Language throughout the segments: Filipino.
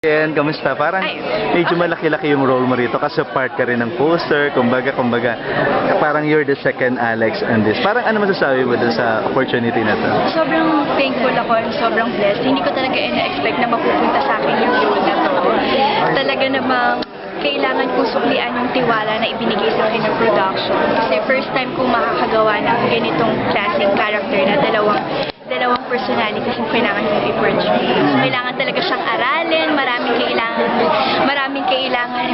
Ken, kamusta? Parang Ay. medyo malaki-laki yung role mo rito kasi part ka rin ng poster, kumbaga, kumbaga, parang you're the second Alex on this. Parang ano masasabi mo dun sa opportunity na to? Sobrang thankful ako and sobrang blessed. Hindi ko talaga ina-expect na mapupunta sa akin yung role na to. Talaga namang kailangan kong suklian yung tiwala na ibinigay sa akin ng production. Kasi first time kong makakagawa ng ganitong klaseng character na dalawang dalawang personalities yung kailangan kong i-portray. So, kailangan talaga siyang aralin, maraming kailangan, maraming kailangan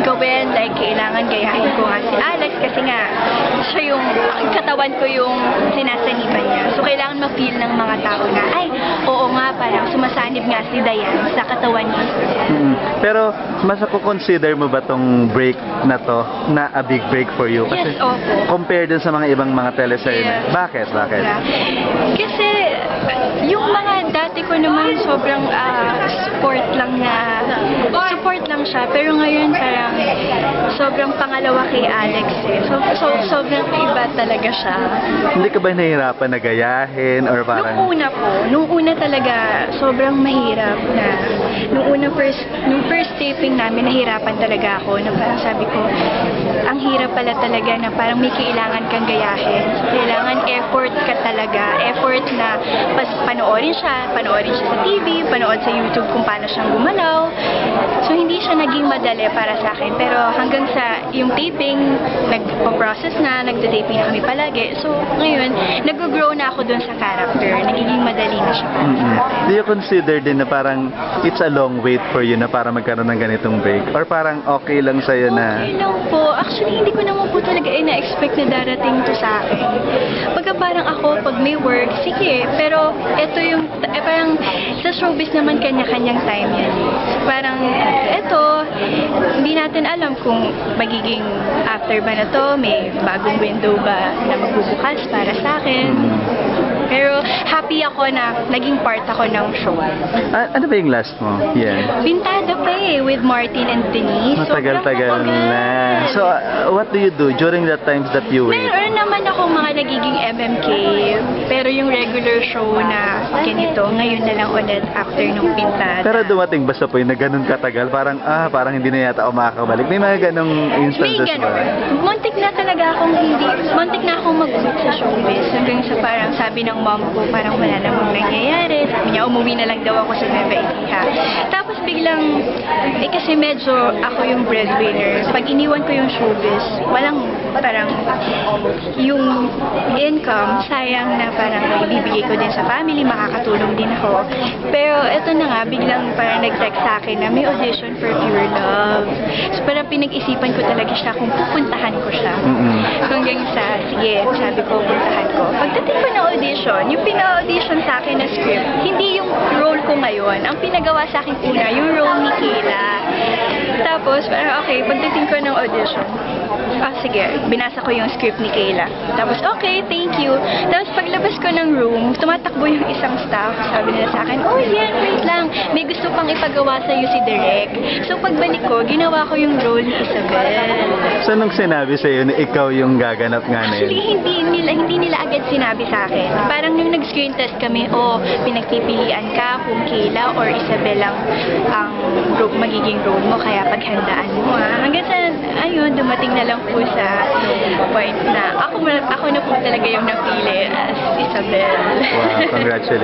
gawin, like kailangan gayahin ko nga si Alex kasi nga siya yung katawan ko yung sinasaniban niya. So, kailangan ma-feel ng mga tao na, ay, oo nga, parang sumasanib nga si Dayan sa katawan niya. Mm. Pero, mas ako consider mo ba tong break na to na a big break for you? Yes, opo. compare dun sa mga ibang mga teleserye. Yes. Bakit? Bakit? Yeah. Kasi yung mga dati ko naman sobrang ah, support lang na support lang siya pero ngayon parang sobrang pangalawa kay Alex eh. So, so sobrang iba talaga siya. Hindi ka ba nahihirapan na gayahin or Nung parang... una po, nung una talaga sobrang mahirap na nung una first nung first taping namin nahirapan talaga ako na parang sabi ko ang hirap pala talaga na parang may kailangan kang gayahin. Kailangan effort ka talaga. Effort na pas panoorin siya, panoorin siya sa TV, panood sa YouTube kung paano siyang gumalaw. So hindi siya naging madali para sa akin. Pero hanggang sa yung taping, nag-process na, nagda-taping na kami palagi. So ngayon, nag-grow na ako dun sa character. Nagiging madali na siya para Mm-mm. akin. Do you consider din na parang it's a long wait for you na para magkaroon ng ganitong break? Or parang okay lang sa'yo na... Okay lang po. Actually, hindi ko naman po talaga ina-expect na darating to sa akin. Pagka parang ako, pag may work, sige. Pero ito yung, eh, parang sa showbiz naman kanya-kanyang time yan. Parang ito, hindi natin alam kung magiging after ba na to, may bagong window ba na magbubukas para sa akin. Pero happy ako na naging part ako ng show. Ah, ano ba yung last mo? Yeah. Bintada pa eh, with Martin and Denise. Matagal-tagal matagal. na. So, uh, what do you do during the times that you wait? Meron naman ako mga nagiging MMK, pero yung regular show na ganito, ngayon na lang ulit after nung pintada. Pero dumating ba sa point na ganun katagal? Parang, ah, parang hindi na yata ako makakabalik. May mga ganong May instances ganun. ba? Muntik na akong muntik na akong mag-quit sa showbiz. Hanggang sa parang sabi ng mom ko, parang wala namang nangyayari. Sabi niya, umuwi na lang daw ako sa Nueva Ecija. Tapos biglang, eh kasi medyo ako yung breadwinner. Pag iniwan ko yung showbiz, walang parang yung income, sayang na parang ibibigay ko din sa family, makakatulong din ako. Pero eto na nga, biglang parang nag-text sa akin na may audition for Pure Love. So parang pinag-isipan ko talaga siya kung pupuntahan ko siya. Hanggang sa, sige, sabi ko, puntahan ko. Pagdating ko ng audition, yung pina-audition sa akin na script, hindi yung role ko ngayon. Ang pinagawa sa akin una, yung role ni Kayla. Tapos, parang okay, pagdating ko ng audition, sige, binasa ko yung script ni Kayla. Tapos, okay, thank you. Tapos, paglabas ko ng room, tumatakbo yung isang staff. Sabi nila sa akin, oh, yan, wait lang. May gusto pang ipagawa sa'yo si Direk. So, pagbalik ko, ginawa ko yung role ni Isabel. So, nung sinabi sa'yo na ikaw yung gaganap nga na Actually, hindi nila, hindi nila agad sinabi sa akin. Parang nung nag-screen test kami, o pinagpipilian ka kung Kayla or Isabel ang, ang ro- magiging role mo, kaya paghandaan mo. ah. Hanggang sa, ayun, dumating na lang po sa point na ako, ako na po talaga yung napili as Isabel. Wow, congratulations.